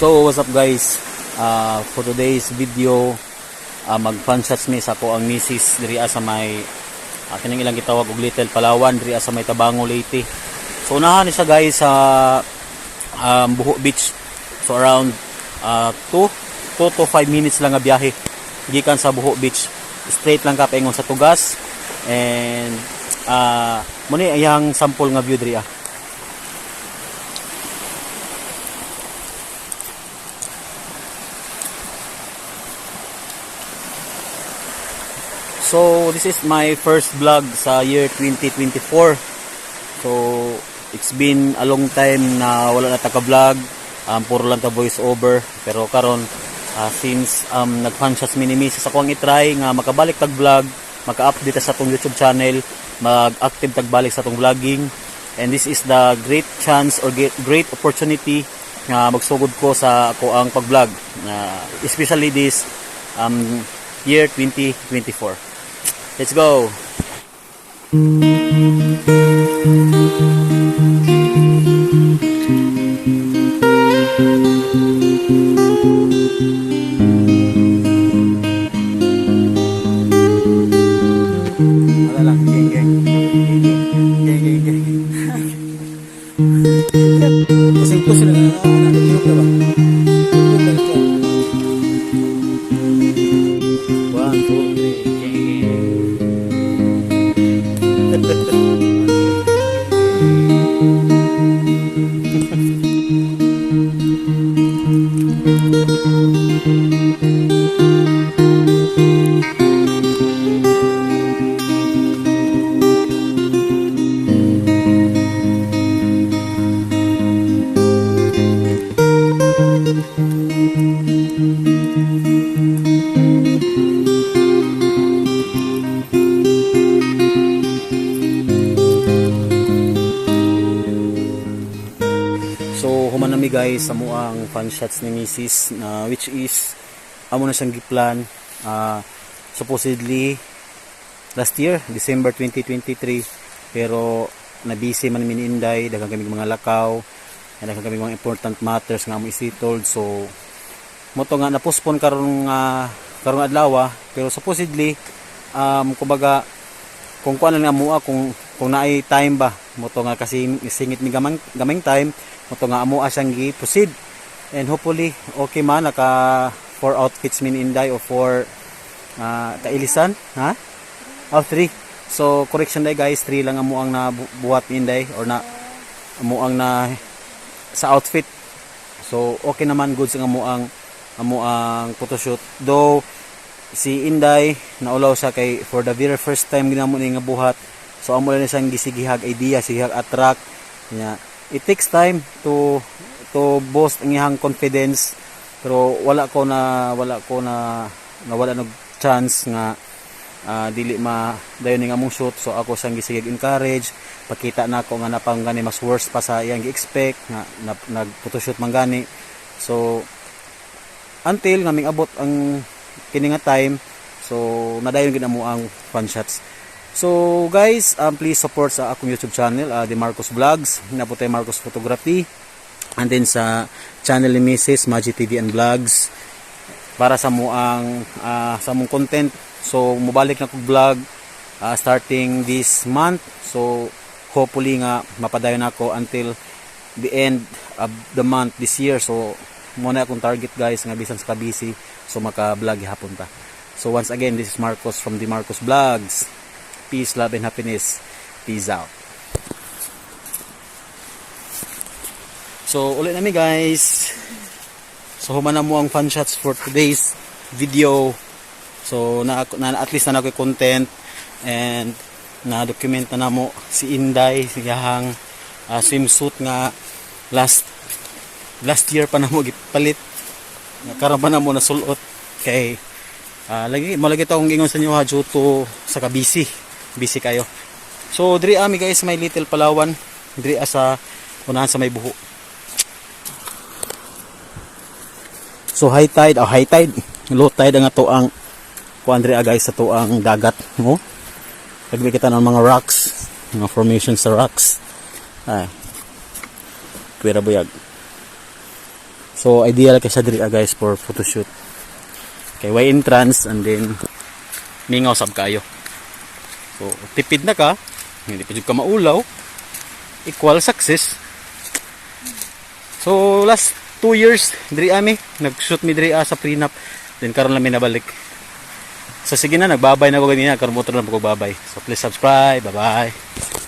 So, what's up guys? Uh, for today's video, uh, mag-fun shots mi sa ko ang misis diri sa may uh, kining ilang gitawag og Little Palawan diri sa may Tabango Leyte. So, unahan ni siya guys sa um, Buho Beach. So, around 2 uh, 2 to 5 minutes lang nga biyahe gikan sa Buho Beach. Straight lang ka paingon sa Tugas. And uh, muna iyang sample nga view diri ah. So, this is my first vlog sa year 2024. So, it's been a long time na wala na taka-vlog. Um, puro lang ta voice over. Pero karon uh, since um, nag-conscious minimize sa akong itry nga makabalik tag vlog, maka-update sa atong YouTube channel, mag-active tag balik sa atong vlogging. And this is the great chance or great opportunity nga magsugod ko sa ako ang pag-vlog. Uh, especially this um, year 2024. Let's go. Lang. Pusing-pusing na nga, So human nami guys sa muang fan shots ni Mrs. na which is amo na siyang giplan ah, supposedly last year December 2023 pero na busy man mi ni Inday daghang kami mga lakaw daghang kami mga important matters nga mo isitold so mo to nga na-postpone karon nga karong adlaw ah. pero supposedly um kumbaga kung kuan nga mua kung kung naay time ba mo to nga kasi singit mi gamang gaming time mo to nga amo asyang gi proceed and hopefully okay man naka four outfits min inday o four uh, kailisan ha? Oh three. So correction day guys three lang amo ang nabuhat ni inday or na amo ang na sa outfit. So okay naman goods ang amo ang amo ang photoshoot. Though si Inday naulaw siya kay for the very first time ginamo ni nga buhat. So amo na siyang gisigihag idea sigihag attract. Nya it takes time to to boost ang iyang confidence. Pero wala ko na wala ko na nawala ng chance nga ah, dili ma dayon nga among shoot. So ako siyang gisigig encourage. Pakita na ako nga napang gani mas worse pa sa iyang gi-expect nga na, nag photoshoot man gani. So until nga abot ang kini nga time so nadayon gid mo ang fun shots. So guys um, please support sa akong YouTube channel uh, the Marcos Vlogs. Naputay Marcos Photography. And then sa channel ni Mrs. Maji TV and Vlogs. Para sa mo ang ah, sa mong content. So mubalik na kog vlog ah, starting this month. So hopefully nga mapadayon ako until the end of the month this year. So muna akong target guys nga bisan sa busy so maka-vlog hapon ta. So once again this is Marcos from the Marcos Vlogs. Peace love and happiness. Peace out. So ulit nami guys. So human na mo ang fun shots for today's video. So na, na at least na ako content. And na document na namo si Inday siyang uh, swimsuit nga last last year pa na mo gipalit. Karon pa na mo nasulot kay ah, lagi malagi ta akong ingon sa inyo ha due to sa kabisi busy. Kayo. So diri ami guys may little palawan. Diri sa unahan sa may buho. So high tide oh high tide. Low tide ang ato ang kuan diri ah, guys sa to ang dagat mo Lagbi kita ng mga rocks. Mga formation sa rocks. Ay. Kuwira buyag So ideal kay sa diri ah, guys for photoshoot. Kay way entrance and then mingaw sab kayo. So tipid na ka, hindi pa jud ka maulaw. Equal success. So last two years diri ami nag-shoot mi diri ah, sa prenup. Then karon lang mi nabalik. So sige na nagbabay na ko ganina karon motor na ko babay. So please subscribe. Bye-bye.